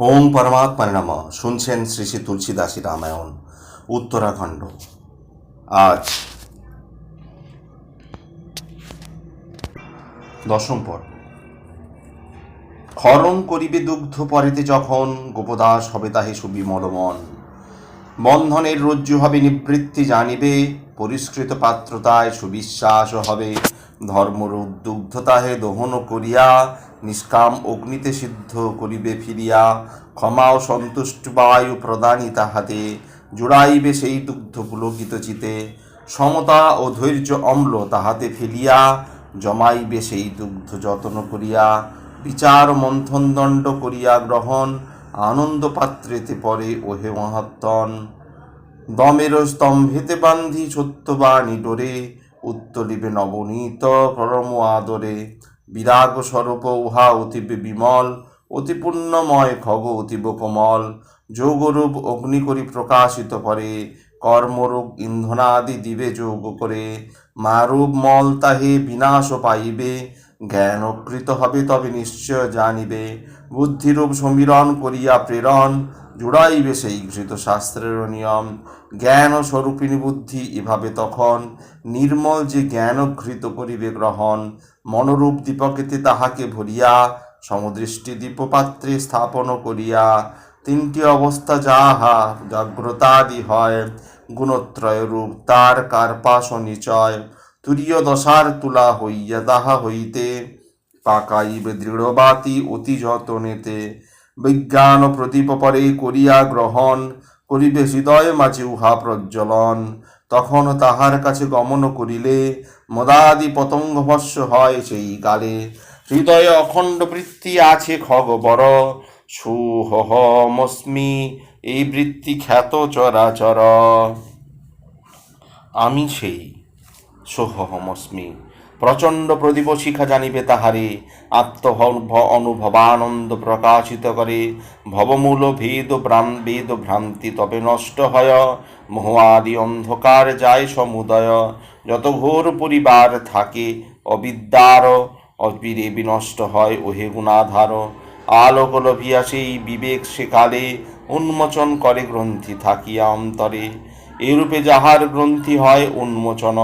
ওম পরমাত্মানে নম। শুনছেন শ্রী শ্রী তুলসীদাসী রামায়ণ, উত্তরাখণ্ড। আজ দশম পর্ব। খরণ করিবে দুগ্ধ পরেতে যখন গোপদাস হবে তাহে সুবিমল মন। বন্ধনের রজ্জু হবে, নিবৃত্তি জানিবে, পরিষ্কৃত পাত্রতায় সুবিশ্বাস হবে। ধর্মরূপ দুগ্ধতাহে দহন করিয়া নিষ্কাম অগ্নিতে সিদ্ধ করিবে ফিরিয়া ক্ষমা ও সন্তুষ্ট বায়ু প্রদানই তাহাতে, জুড়াইবে সেই দুগ্ধ পুলকিত চিতে। সমতা ও ধৈর্য অম্ল তাহাতে ফেলিয়া, জমাইবে সেই দুগ্ধ যত্ন করিয়া। বিচার মন্থন দণ্ড করিয়া গ্রহণ, আনন্দ পাত্রেতে পরে ওহে মহাত্তন দমের স্তম্ভেতে বান্ধি সত্যবাণী ডোরে, উত্তলিবে নবনীত পরম আদরে। বিরাগ স্বরূপ উহা অতীব বিমল, অতি পুণ্যময় খগ অতীব কোমল যোগরূপ অগ্নি করি প্রকাশিত করে, কর্মরূপ ইন্ধনাদি দিবে যোগ করে। মারূপ মল তাহে বিনাশ পাইবে, জ্ঞানকৃত হবে তবে নিশ্চয় জানিবে। বুদ্ধিরূপ সমীরণ করিয়া প্রেরণ জুড়াইবে সেই ঘৃত শাস্ত্রের নিয়ম। জ্ঞান ও স্বরূপিণী বুদ্ধি এভাবে তখন নির্মল যে জ্ঞান ও ঘৃত করিবে গ্রহণ, মনোরূপ দীপকেতে তাহাকে ভরিয়া, সমদৃষ্টি দীপপাত্রে স্থাপন করিয়া, তিনটি অবস্থা যাহা জাগ্রতাদি হয়, গুণত্রয় রূপ তার কার্পাস নিচয় তুরীয় দশার তুলা হইয়া তাহা হইতে, পাকাইবে দৃঢ়বাতি অতি যতনেতে বিজ্ঞান প্রদীপ পরে করিয়া গ্রহণ করিবে হৃদয় মাঝে উহা প্রজ্বলন। তখন তাহার কাছে গমন করিলে মদাদি পতঙ্গ ভস্য হয় সেই কালে হৃদয়ে অখণ্ড বৃত্তি আছে খগ বড় সুহমস্মি এই বৃত্তি খ্যাত চরাচর। আমি সেই সোহমস্মি প্রচণ্ড প্রদীপ শিখা জানিবে তাহারে আত্মহ অনুভবানন্দ প্রকাশিত করে, ভবমূল ভেদ ভ্রাম বেদ ভ্রান্তি তবে নষ্ট হয়, মোহাদি অন্ধকার যায় সমুদয়, যত ঘোর পরিবার থাকে অবিদ্যার, অবিরে বিনষ্ট হয় ওহে গুণাধার, আলোক লভিয়া সেই বিবেক সেকালে উন্মোচন করে গ্রন্থি থাকিয়া অন্তরে, এরূপে যাহার গ্রন্থি হয় উন্মোচন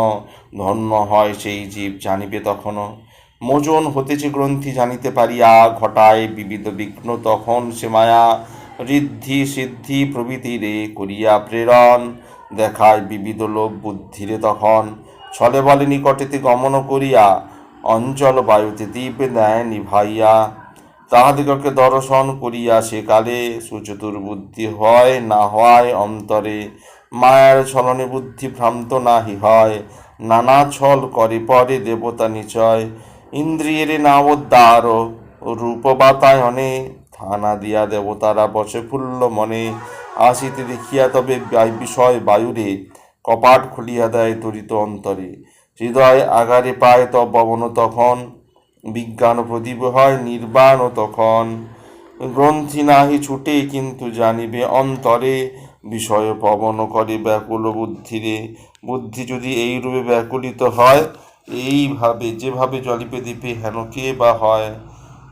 ধন্য হয় সেই জীব জানিবে তখনও। মোজন হতেছে গ্রন্থি জানিতে পারিয়া, ঘটায় বিবিধ বিঘ্ন তখন সে মায়া। ঋদ্ধি সিদ্ধি প্রভৃতিরে করিয়া প্রেরণ, দেখায় বিবিধ লোভ বুদ্ধিরে তখন। ছলে বলে নিকটেতে গমন করিয়া, অঞ্চল বায়ুতে দ্বীপ দেয় নিভাইয়া। তাহাদিগকে দর্শন করিয়া সেকালে সুচতুর বুদ্ধি হয়, না হয় অন্তরে। মায়ার ছলনে বুদ্ধি ভ্রান্ত নাহি হয়। নানা ছল করে পরে দেবতা নিচয়। ইন্দ্রিয়ের নাবোদ্দার রূপ বাতায়নে থানা দিয়া দেবতারা বসে ফুল্ল মনে। আসিতে দেখিয়া তবে বিষয় বায়ুরে কপাট খুলিয়া দেয় তরিত অন্তরে। হৃদয় আগারে পায় তব পবন তখন। বিজ্ঞান প্রদীপ হয় নির্বাণ তখন। গ্রন্থি নাহি ছুটে কিন্তু জানিবে অন্তরে। বিষয় পবন করে ব্যাকুল বুদ্ধিরে। বুদ্ধি যদি এই রূপে ব্যাকুলিত হয়, এইভাবে, যেভাবে জলিপে দ্বীপে হেন কে বা হয়,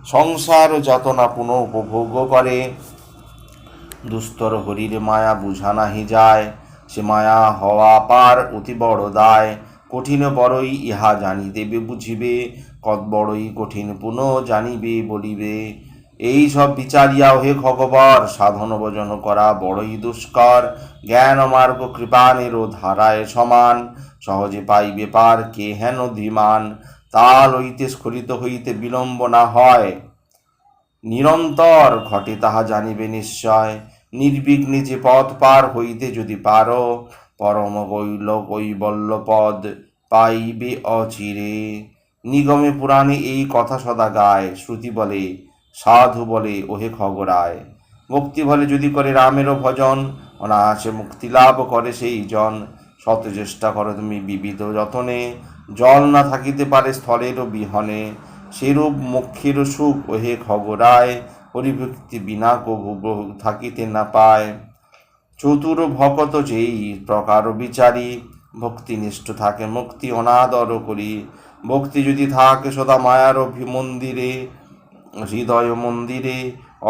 সংসার যাতনা পুনঃ উপভোগ করে। দুস্তর হরির মায়া বুঝা নাহি যায়, সে মায়া হওয়া পার অতি বড় দায়। কঠিন বড়ই ইহা জানি দেবে বুঝিবে কত বড়ই কঠিন পুনঃ জানিবে বলিবে। এই সব বিচারিয়া হে খগবর সাধন ভজন করা বড়ই দুষ্কর। জ্ঞান মার্গ কৃপানেরও ধারায় সমান, সহজে পাইবে পার কে হেন ধীমান? তাল হইতে স্খলিত হইতে বিলম্ব না হয়। নিরন্তর ঘটে তাহা জানিবে নিশ্চয়। নির্বিঘ্নে যে পথ পার হইতে যদি পারো, পরম গৈল কৈবল্য পদ পাইবে অচিরে। নিগমে পুরাণে এই কথা সদা গায়। শ্রুতি বলে সাধু বলে, ওহে খগরায় মুক্তি বলে যদি করে রামেরও ভজন, অনায়াসে মুক্তি লাভ করে সেই জন। শত চেষ্টা করো তুমি বিবিধ যতনে, জল না থাকিতে পারে স্থলেরও বিহনে। সেরূপ মুখ্যের সুখ ওহে খগরায় পরিভক্তি বিনা কভু থাকিতে না পায়। চতুর ভকত যেই প্রকার বিচারি ভক্তিনিষ্ঠ থাকে মুক্তি অনাদর করি। ভক্তি যদি থাকে সদা মায়ার অভি মন্দিরে হৃদয় মন্দিরে,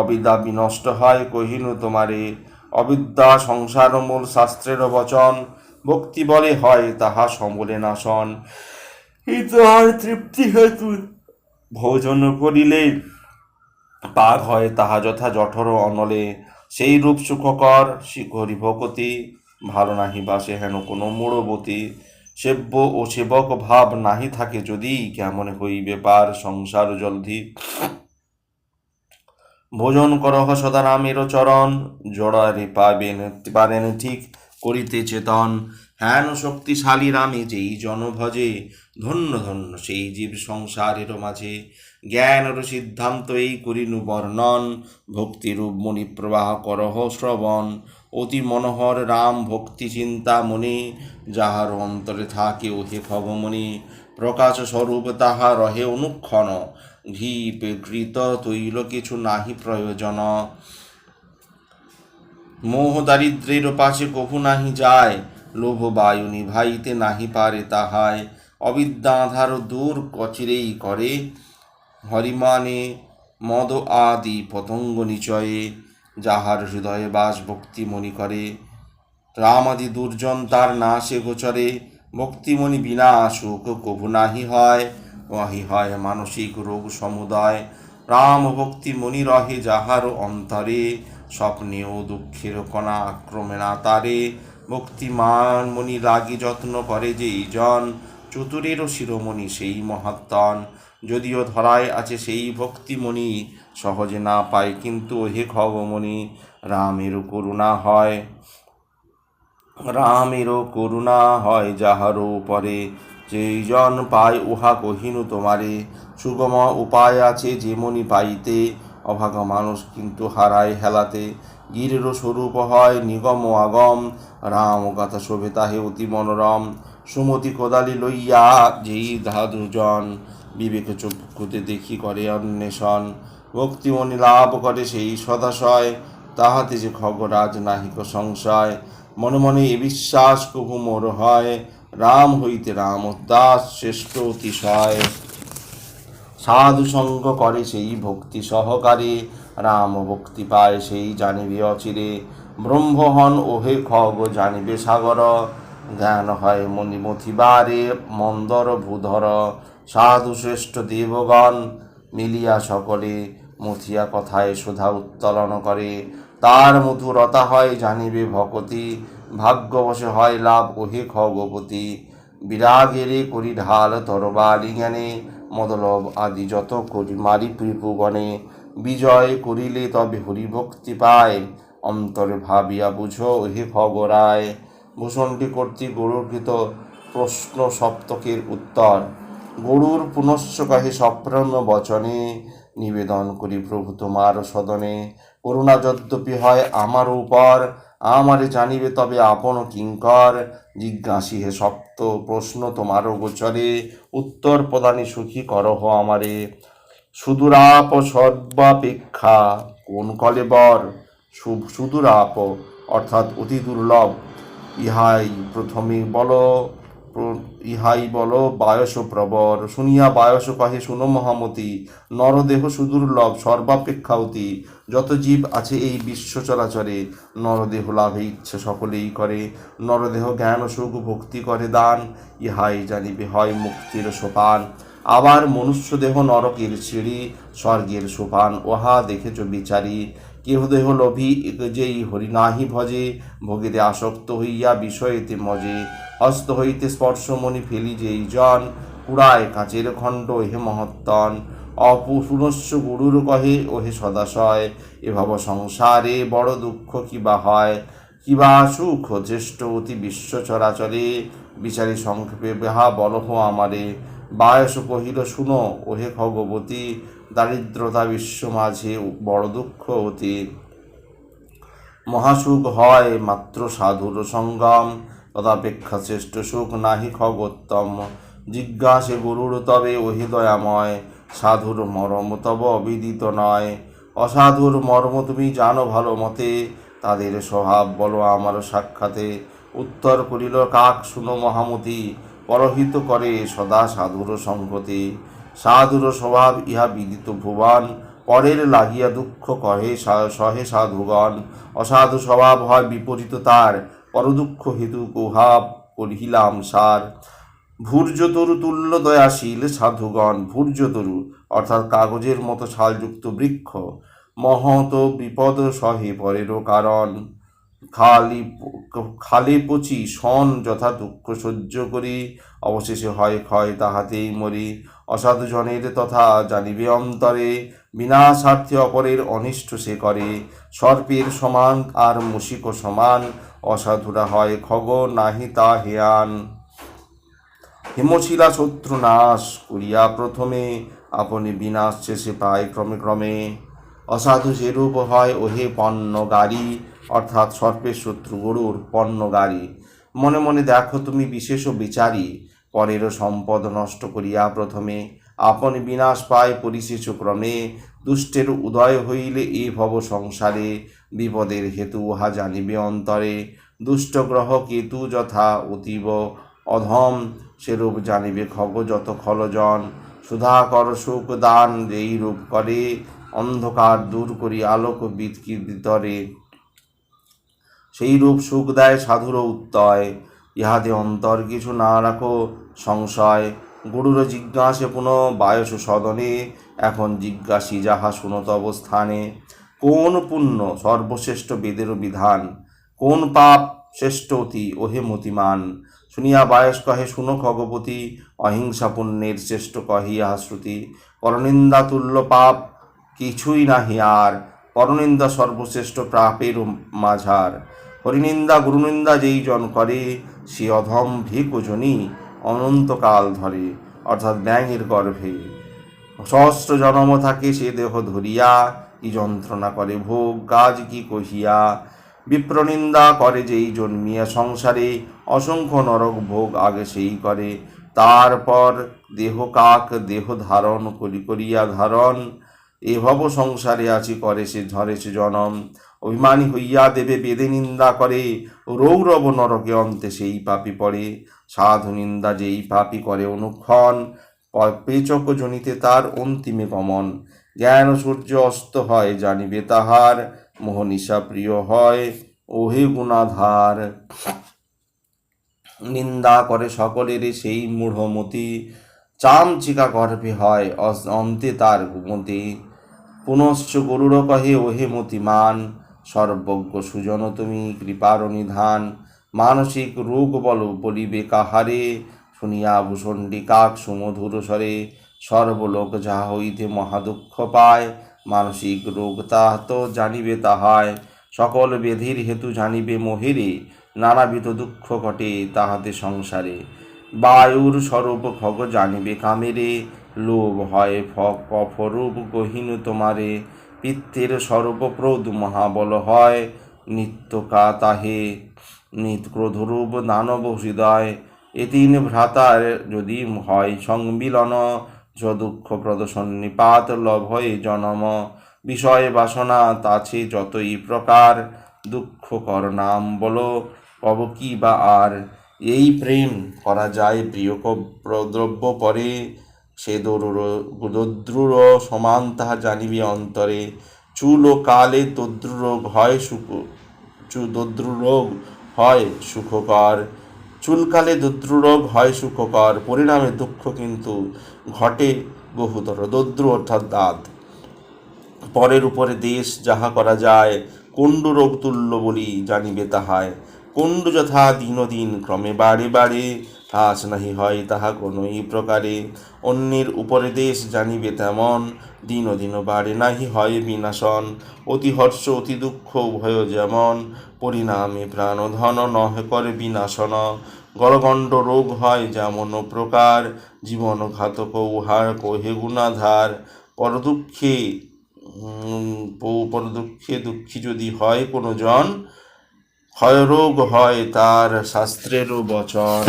অবিদ্যা বিনষ্ট হয় কহিনু তোমারে। অবিদ্যা সংসার মূল শাস্ত্রের বচন, ভক্তি বলে হয় তাহা সমলে নাশন। ইতার তৃপ্তি হেতু ভোজন করিলে পাক হয় তাহা যথা জঠর অনলে। সেই রূপ সুখকর শিখরি ভকতি ভালো নাহি বাসে হেন কোনো মূড়বতী সেব্য ও সেবক ভাব নাহি থাকে যদি, কেমন হইবে পার সংসার জলধি? ভোজন করহ সদা রামের চরণ, জড়ারে পাবেন পারেন ঠিক করিতে চেতন। হেন শক্তিশালী রামে যেই জনভজে ধন্য ধন্য সেই জীব সংসারের মাঝে। জ্ঞানর সিদ্ধান্ত এই করিনু বর্ণন, ভক্তিরূপ মণি প্রবাহ করহ শ্রবণ। অতি মনোহর রাম ভক্তি চিন্তা মনি, যাহার অন্তরে থাকে ওহে ভবমণি প্রকাশ স্বরূপ তাহা রহে অনুক্ষণ। ঘি কৃত তৈল কিছু নাহি প্রয়োজন। মোহ দারিদ্রের পাশে কভু নাহি যায়, লোভ বায়ু নিভাইতে নাহি পারে তাহায় অবিদ্যা আধার দূর কচিরেই করে, হরিমানে মদ আদি পতঙ্গ নিচয়ে, যাহার হৃদয়ে বাস ভক্তি মনি করে। রামাদি দুর্জন তার নাশে গোচরে ভক্তিমণি বিনা সুখ কভু নাহি হয়। ওয়াহি হয় মানসিক রোগ সমুদায়, রাম ভক্তি মনি রহে যাহার অন্তরে স্বপ্নে ও দুঃখের কণা আক্রমে না তারে। ভক্তিমান মনি লাগি যত্ন করে যে জন, চতুরেরও শিরোমণি সেই মহাত্তন যদিও ধরায় আছে সেই ভক্তিমণি সহজে না পায় কিন্তু হে খগমণি রামেরও করুণা হয়। রামেরও করুণা হয় যাহারও উপরে। যেই জন পায় উহা কহিনু তোমারে। সুগম উপায় আছে যেমনি পাইতে, অভাগা মানুষ কিন্তু হারায় হেলাতে। গিরেরও স্বরূপ হয় নিগম আগম, রাম কথা শোভে তাহে অতি মনোরম। সুমতি কোদালি লইয়া যেই ধাদুজন বিবেক চক্ষুতে দেখি করে অন্বেষণ। ভক্তিমণি লাভ করে সেই সদাশয়, তাহাতে যে খগরাজ নাহিক সংশয়। মনে মনে এ বিশ্বাস কভু মোর হয় রাম হইতে রাম দাস শ্রেষ্ঠ অতিশয়। সাধু সঙ্গ করে সেই ভক্তি সহকারে, রাম ভক্তি পায় সেই জানিবে অচিরে। ব্রহ্মহন ওহে খগ, জানিবে সাগর। জ্ঞান হয় মনি মথিবারে, মন্দর ভূধর। সাধু শ্রেষ্ঠ দেবগণ মিলিয়া সকলে মথিয়া কথায় সুধা উত্তোলন করে। তার মধুরতা হয়, জানিবে ভকতি। ভাগ্যবশে হয় লাভ ওহে খগপতি। বিরাগেরে করি ঢাল তরবারি জ্ঞানে, মদলব আদি যত করি মারি প্রিপুগণে বিজয় করিলে তবে হরিভক্তি পায়, অন্তরে ভাবিয়া বুঝো হে খগরায়। ভূষণটি কর্তৃক গরুকৃত প্রশ্ন সপ্তকের উত্তর। গরুর পুনশ্চ কহে সপ্রন্ন বচনে, নিবেদন করি প্রভু তোমার সদনে। করুণা যদ্যপি হয় আমার উপর আমারে জানিবে তবে আপন কিঙ্কর। জিজ্ঞাসী হে সপ্ত প্রশ্ন তোমারও গোচরে। উত্তর প্রদানে সুখী করহ আমারে। সুদূরাপ সর্বাপেক্ষা কোন কলে বর? সুদূরাপ অর্থাৎ অতি দুর্লভ। ইহাই প্রথমে বল। ইহাই বল, বায়স প্রবর, শুনিয়া বায়স কহে, শুনো মহামতি, নরদেহ সুদুর্লভ সর্বাপেক্ষা অতি যত জীব আছে এই বিশ্ব চরাচরে নরদেহ লাভে ইচ্ছে সকলেই করে, নরদেহ জ্ঞান সুখ ভক্তি করে দান, ইহাই জানিবে হয় মুক্তির সোপান, আবার মনুষ্য দেহ নরকের সিঁড়ি, স্বর্গের সোপান ওহা দেখেছ বিচারি কেহ দেহ লোভী যেই হরি নাহি ভজে, ভোগেতে আসক্ত হইয়া বিষয়েতে মজে, হস্ত হইতে স্পর্শমণি ফেলি যেই জন, কুড়ায় কাচের খণ্ড হে মহত্তন। অপুনশ্চ গুরুর কহে, ওহে সদাশয় এভাব সংসারে বড় দুঃখ কিবা হয়? কিবা সুখ জ্যেষ্ঠ অতি বিশ্ব চরাচরে, বিচারী সংক্ষেপে বেহা বলহ আমারে। বায়স কহিল, শুনো, ওহে ভগবতী দারিদ্রতা বিশ্ব মাঝে বড় দুঃখ অতি। মহাসুখ হয় মাত্র সাধুর সঙ্গম তদাপেক্ষা শ্রেষ্ঠ সুখ নাহি খগোত্তম। জিজ্ঞাসে গুরুর, তবে ওহি দয়াময়। সাধুর মর্ম তব অবিদিত নয়। অসাধুর মর্ম তুমি জানো ভালো মতে। তাদের স্বভাব বলো আমার সাক্ষাতে। উত্তর করিল, কাক শুনো মহামতি। পরহিত করে সদা সাধুর সংগতি সাধুর স্বভাব ইহা বিদিত ভুবন, পরের লাগিয়া দুঃখ কহে সহে সাধুগণ। অসাধু স্বভাব হয় বিপরীত তার, পরদুঃখ হেতু কোহাব করিহিলাম সার। ভূর্যতরু তুল্য দয়াশীল সাধুগণ ভূর্যতরু অর্থাৎ কাগজের মতো ছালযুক্ত বৃক্ষ মহত বিপদ সহে পরেরও কারণ। খালি খালে পচি সন যথা দুঃখ সহ্য করি, অবশেষে হয় ক্ষয় তাহাতেই মরি। অসাধু জনের তথা জানিবে অন্তরে বিনা স্বার্থে অপরের অনিষ্ট সে করে। সর্পের সমান আর মুশিক সমান, অসাধুরা হয় খগ নাহি তা হেয়ান। হিমশিলা শত্রু নাশ করিয়া প্রথমে আপনি বিনাশ শেষে পায় ক্রমে ক্রমে। অসাধু যেরূপ হয় ওহে গাড়ি অর্থাৎ সর্পের শত্রু গরুর পণ্য গাড়ি মনে মনে দেখো তুমি বিশেষ বিচারী। পরেরও সম্পদ নষ্ট করিয়া প্রথমে আপন বিনাশ পায় পরিশেষ ক্রমে দুষ্টের উদয় হইলে এ ভব সংসারে বিপদের হেতু উহা জানিবে অন্তরে। দুষ্ট গ্রহ কেতু যথা অতীব অধম, সেরূপ জানিবে খগ যত খলজন। সুধাকর সুখ দান যেই রূপ করে, অন্ধকার দূর করি আলোক বিতরে সেই রূপ সুখ দেয় সাধুর উত্তয়। ইহাতে অন্তর কিছু না রাখো সংশয়। গুরুর জিজ্ঞাসে পুনঃ বায়স সদনে এখন জিজ্ঞাসী যাহা শুনত অবস্থানে। কোন পুণ্য সর্বশ্রেষ্ঠ বেদের বিধান? কোন পাপ শ্রেষ্ঠ অতি ওহে মতিমান শুনিয়া বায়স কহে, শুনো খগপতি অহিংসা পুণ্যের শ্রেষ্ঠ কহিয়া শ্রুতি। পরনিন্দা তুল্য পাপ, কিছুই নাহি আর। পরনিন্দা সর্বশ্রেষ্ঠ প্রাপের মাঝার। হরিনিন্দা, গুরুনিন্দা যেই জন করে, সে অধম ভিকজনী অনন্তকাল ধরে, অর্থাৎ ব্যাঙের গর্ভে। সহস্র জনম থাকে সে দেহ ধরিয়া, কি যন্ত্রণা করে ভোগ কাজ কি কহিয়া। বিপ্রনিন্দা করে যেই জন্মিয়া সংসারে, অসংখ্য নরক ভোগ আগে সেই করে। তারপর দেহ কাক, দেহ ধারণ, করি করিয়া ধারণ। এভব সংসারে আছি করে সে ধরে সে জনম। অভিমানী হইয়া দেবে বেদে নিন্দা করে রৌরব নরকে অন্তে সেই পাপি পড়ে। সাধু নিন্দা যেই পাপি করে অনুক্ষণ পেচক জনিতে তার অন্তিমে গমন। জ্ঞান সূর্য অস্ত হয়, জানিবে তাহার মোহনিশা প্রিয় হয়, ওহে গুণাধার। নিন্দা করে সকলেরই সেই মূঢ়মতি, চামচিকা গর্ভে হয় অন্তে তার গুমতি। পুনশ্চ গরুর কহে, ওহে মতিমান, সর্বজ্ঞ সুজন, তুমি কৃপার নিধান মানসিক রোগ বল বলিবে কাহারে? শুনিয়া ভূষণ্ডী কাক সুমধুর স্বরে, সর্বলোক যাহা হইতে মহাদুঃখ পায়, মানসিক রোগ তাহা তো জানিবে তাহায় সকল বেধির হেতু জানিবে মোহেরে, নানাবিধ দুঃখ ঘটে তাহাতে সংসারে। বায়ুর স্বরূপ খগ জানিবে কামেরে, লোভ হয় ফ- কফরূপ গহীন তোমারে, পিত্তের স্বরূপ প্রদ মহাবল হয়, নিত্যকা তাহে। নিত ক্রোধরূপ দানব হৃদয় এ তিন ভ্রাতার যদি হয় সংমিলন য দুঃখ প্রদর্শন নিপাত লভয়ে জনম। বিষয় বাসনা তাছে যতই প্রকার দুঃখ কর নাম বলো কব কি বা আর। এই প্রেম করা যায় প্রিয় দ্রব্য পরে, সে দরুর দদ্রুর সমান তাহা জানিবি অন্তরে। চুল ও কালে দদ্রুরোগ হয় সুখ চু দদ্রুরোগ হয় সুখকর। চুলকালে দদ্রুরোগ হয় সুখকর, পরিণামে দুঃখ কিন্তু ঘটে বহুতর, দদ্রু অর্থাৎ দাঁত। পরের উপরে দেশ যাহা করা যায়, কুণ্ডু রোগ তুল্য বলি জানিবে তাহায়। কুণ্ডু যথা দিন দিন ক্রমে বাড়ে বাড়ে হাস নাহি হয় তাহা কোনোই প্রকারে। অন্যের উপরে দেশ জানিবে তেমন। দিন দিন বাড়ে, নাহি হয় বিনাশন। অতি হর্ষ, অতি দুঃখ উভয় যেমন। পরিণামে প্রাণ ধন নহে, করে বিনাশন। গলগণ্ড রোগ হয় যেমন প্রকার। জীবন ঘাতক উহার কহে গুণাধার। পরদুঃখে পরদুঃখে দুঃখী যদি হয় কোনো জন ক্ষয়রোগ হয় তার শাস্ত্রেরও বচন।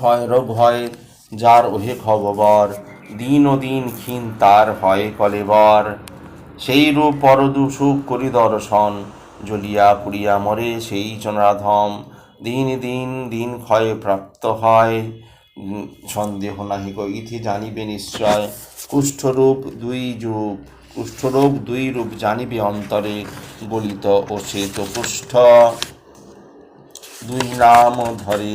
ক্ষয়রোগ হয়, যার ওহে খবর দিন ও দিন ক্ষীণ তার হয় কলেবর সেই রূপ পরদু সুখ করি দর্শন, জ্বলিয়া পুড়িয়া মরে সেই জনরাধম দিন দিন দিন ক্ষয়ে প্রাপ্ত হয় সন্দেহ নাহি ইথি জানিবে নিশ্চয়। কুষ্ঠরূপ দুই রূপ কুষ্ঠরোগ দুই রূপ জানিবে অন্তরে গলিত ও শ্বেত কুষ্ঠ দুই নাম ধরে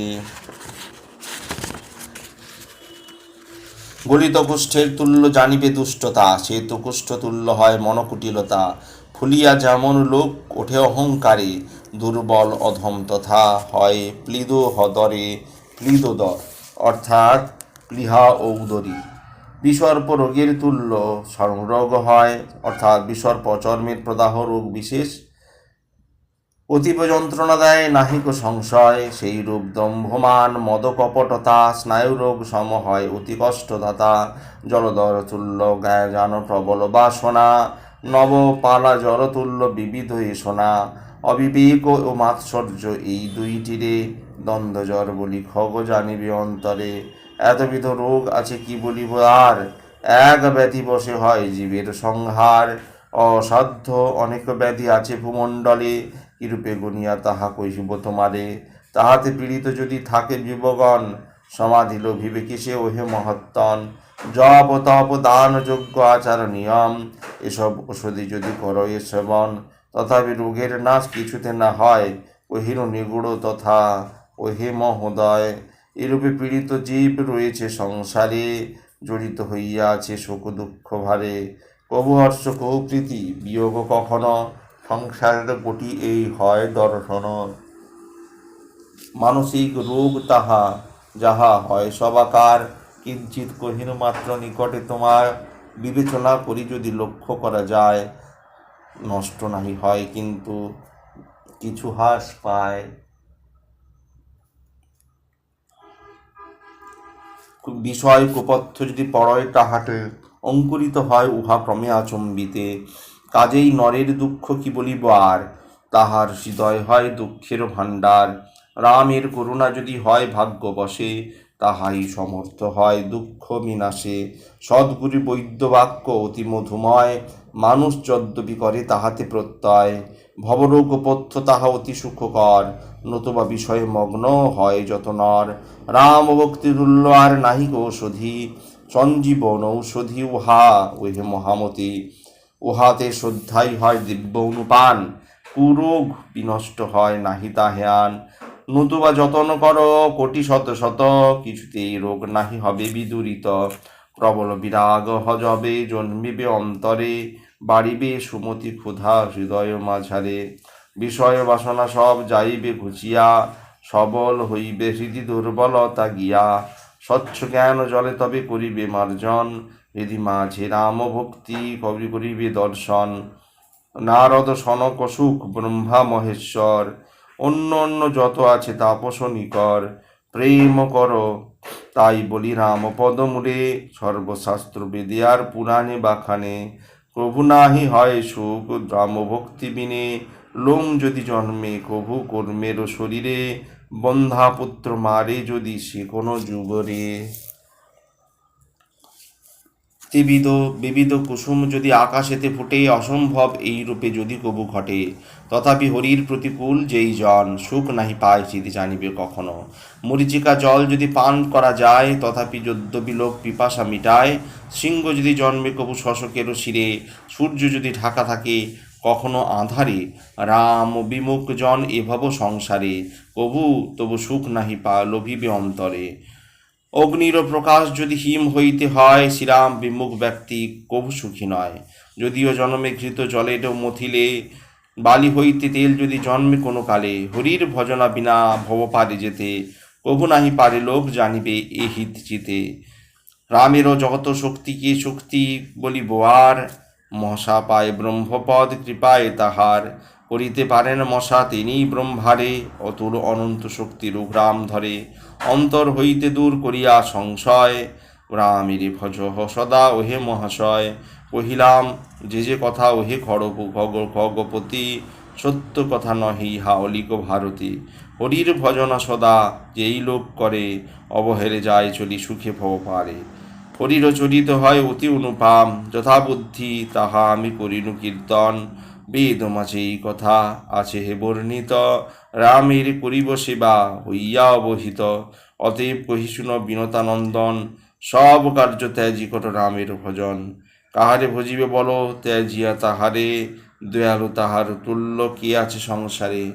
গলিত কুষ্ঠের তুল্য জানিবে দুষ্টতা শ্বেত কুষ্ঠ তুল্য হয় মনকুটিলতা। ফুলিয়া যেমন লোক ওঠে অহংকারে, দুর্বল অধম তথা হয় প্লিদ হদরে প্লিদোদর, অর্থাৎ প্লিহা ও উদরী বিসর্প রোগের তুল্য সংরোগ হয়, অর্থাৎ বিসর্প চর্মের প্রদাহ রোগ বিশেষ। অতীব যন্ত্রণা দেয় নাহিক সংশয়। সেই রূপ দম্ভমান, মদকপটতা, স্নায়ুরোগ সম হয় অতি কষ্টদাতা। জলদর তুল্য গায়ে জান প্রবল বাসনা। নব পালা জলতুল্য বিবিধ এসনা অবিবেক ও মাৎসর্য এই দুইটিরে দ্বন্দ্বজ্বর বলি খগ জানিবে অন্তরে। এতবিধ রোগ আছে কি বলিব আর? এক ব্যাধি বসে হয় জীবের সংহার। অসাধ্য অনেক ব্যাধি আছে ভূমণ্ডলে। কিরূপে গুনিয়া তাহা কহিব তোমারে তাহাতে পীড়িত যদি থাকে যুবগণ সমাধি লোভিবে কিসে ওহে মহত্তন? জপ, তপ, দান যোগ্য আচার, নিয়ম, এসব ওষুধি যদি করো এ সেবন তথাপি রোগের নাশ কিছুতে না হয় ওহির নিগুড় তথা ওহে মহোদয়। এরূপে পীড়িত জীব রয়েছে সংসারে, জড়িত হইয়া আছে শোক দুঃখ ভারে। কবু হর্ষ প্রীতি, বিয়োগ কখনো? সংসারের গতি এই হয় দর্শন। মানসিক রোগ তাহা, যাহা হয় সবাকার কিঞ্চিত কহিন মাত্র নিকটে তোমার বিবেচনা করি যদি লক্ষ্য করা যায়। নষ্ট নাহি হয়, কিন্তু কিছু হ্রাস পায়। বিষয় কুপথ্য যদি পড়য়, তাহাতে অঙ্কুরিত হয় উহা ক্রমে আচম্বিতে। কাজেই নরের দুঃখ কি বলিব আর? তাহার হৃদয় হয় দুঃখের ভাণ্ডার। রামের করুণা যদি হয় ভাগ্য বসে তাহাই সমর্থ হয় দুঃখ বিনাশে। সদ্গুরু বৈদ্যবাক্য অতি মধুময়, মানুষ যদ্যপি করে তাহাতে প্রত্যয়। ভবরোগ পথ্য তাহা অতি সুখকর, নতুবা বিষয়ে মগ্ন হয় যত নর। রাম ভক্তি তুল্য আর নাহিক ঔষধি সঞ্জীবন ঔষধি উহা ওহে মহামতি। উহাতে শ্রদ্ধাই হয় দিব্য অনুপান কুরোগ বিনষ্ট হয় নাহি তাহেয়ান। নতুবা যতন কর, কোটি শত শত, কিছুতেই রোগ নাহি হবে বিদূরিত। প্রবল বিরাগ হজবে, জন্মিবে অন্তরে, বাড়িবে সুমতি ক্ষুধা হৃদয় মাঝারে। বিষয় বাসনা সব যাইবে ঘুচিয়া, সবল হইবে হৃদি দুর্বলতা গিয়া। স্বচ্ছ জ্ঞান জলে তবে করিবে মার্জন। হৃদি মাঝে রাম ভক্তি কবি করিবে দর্শন নারদ সনক সুখ ব্রহ্মা মহেশ্বর অন্য অন্য যত আছে তাপস নিকর। প্রেম কর, তাই বলি রাম পদমূলে সর্বশাস্ত্র বেদে আর পুরাণে বাখানে। প্রভু নাহি হয় সুখ রাম ভক্তি বিনে। লোম যদি জন্মে, কভু কর্মের শরীরে। বন্ধা পুত্র মারে যদি সে কোনো যুগরে। বিবিধ বিবিধ কুসুম যদি আকাশেতে ফুটে, অসম্ভব এই রূপে যদি কবু ঘটে। তথাপি হরির প্রতিকূল যেই জন, সুখ নাহি পায় চিতি জানিবে কখনো। মরিচিকা জল যদি পান করা যায়, তথাপি যদ্যপি লোক পিপাসা মিটায়। সিংহ যদি জন্মে কবু শশকেরও শিরে, সূর্য যদি ঢাকা থাকে, কখনো আধারে। রাম বিমুখ জন এভাব সংসারে, কবু তবু সুখ নাহি পা, লোভিবে অন্তরে। অগ্নির প্রকাশ যদি হিম হইতে হয়, শ্রীরাম বিমুখ ব্যক্তি কভু সুখী নয়। যদিও জন্মে ঘৃত জলের মথিলে, বালি হইতে তেল যদি জন্মে কোনো কালে, হরির ভজনা বিনা ভব পারে যেতে, কভু নাহি পারে লোক জানিবে এ হিত চিতে রামেরও জগত শক্তিকে শক্তি বলিব আর? মশা পায় ব্রহ্মপদ কৃপায় তাহার। করিতে পারেন মশা তিনিই ব্রহ্মারে অতুল অনন্ত শক্তির উগ্রাম ধরে। অন্তর হইতে দূর করিয়া সংশয় রামেরই ভজ সদা ওহে মহাশয়। কহিলাম, যে যে কথা ওহে খড়গ খগ খগপতি সত্য কথা নহি হা অলিক ভারতী। হরির ভজনা সদা, যেই লোক করে, অবহেলে যায় চলি সুখে ভব পারে। হরির চরিত হয় অতি অনুপাম, যথাবুদ্ধি তাহা আমি করিনু কীর্তন। বেদ মাঝে এই কথা আছে হে বর্ণিত। রামের করিব সেবা হইয়া অবহিত। অতএব কহিশুন বিনতানন্দন, সব কার্য ত্যাজি কট রামের ভজন। কাহারে ভজিবে বলো, ত্যাজিয়া তাহারে, দয়ালু তাহার তুল্য কি আছে সংসারে?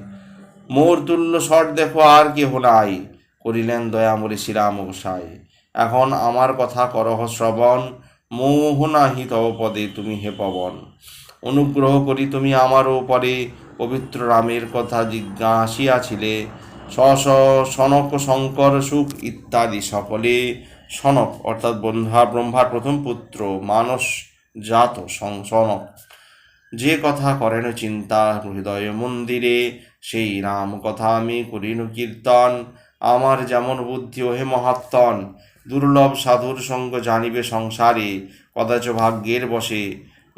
মোর তুল্য স্বর দেখো আর কেহ নাই, করিলেন দয়ামরে শ্রীরাম গোসাই। এখন আমার কথা করহ শ্রবণ, মোহ নাহি তব পদে তুমি হে পবন। অনুগ্রহ করি তুমি আমার উপরে পবিত্র রামের কথা জিজ্ঞাসিয়াছিলে। স স সনক শঙ্কর সুখ ইত্যাদি সকলে। সনক, অর্থাৎ ব্রহ্মা ব্রহ্মার প্রথম পুত্র, মানস জাত সনক। যে কথা করেন চিন্তা হৃদয় মন্দিরে, সেই রাম কথা আমি করিনু কীর্তন। আমার যেমন বুদ্ধি, ওহে মহাত্তন দুর্লভ সাধুর সঙ্গ জানিবে সংসারে, কদাচ ভাগ্যের বসে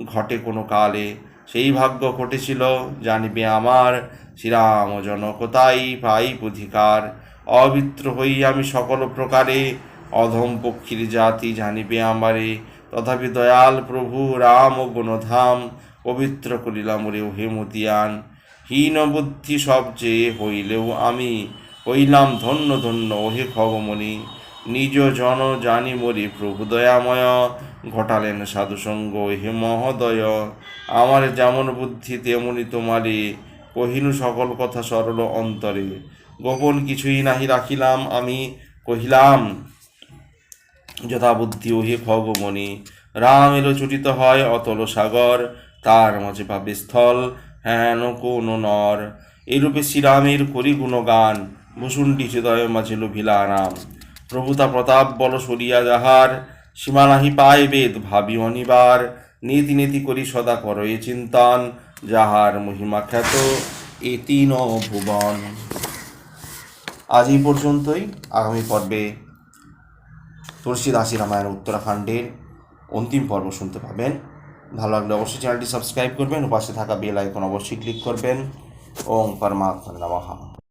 ঘটে কোনো কালে, সেই ভাগ্য ঘটেছিল, জানিবে আমার, শ্রীরাম জনকতাই পাই অধিকার অবিত্র হই আমি সকল প্রকারে, অধম পক্ষীর জাতি জানিবে আমারে। তথাপি দয়াল প্রভু রাম ও গুণধাম, পবিত্র করিলাম রে হে মতিয়ান হীন বুদ্ধি সবচেয়ে হইলেও আমি, হইলাম ধন্য ধন্য, ওহে খগমণি নিজ জন জানি মরি প্রভু দয়াময় ঘটালেন সাধুসঙ্গ হে মহোদয়, আমার যেমন বুদ্ধি, তেমনি তোমারে কহিনু সকল কথা সরল অন্তরে। গোপন কিছুই নাহি রাখিলাম আমি, কহিলাম যথা বুদ্ধি ওহে খগমণি, রাম এলো ছুটিত হয় অতল সাগর, তার মাঝে পাবে স্থল, হেন কোন নর। এরূপে শ্রীরামের করি গুণগান ভূষুণ্ডি হৃদয় মাঝে লোভিলা রাম। প্রভুতা প্রতাপ বল সরিয়া যাহার সীমা নাহি পায় বেদ, ভাবি অনিবার। নীতি নীতি করি সদা করয়ে চিন্তন, যাহার মহিমা খ্যাত এ তিন ভুবন আজ এই পর্যন্তই, আগামী পর্বে তুলসীদাসী রামায়ণ উত্তরাখণ্ডের অন্তিম পর্ব শুনতে পাবেন। ভালো লাগলে অবশ্যই চ্যানেলটি সাবস্ক্রাইব করবেন পাশে থাকা বেল আইকন অবশ্যই ক্লিক করবেন। ওম পরমাত্মা নমঃ।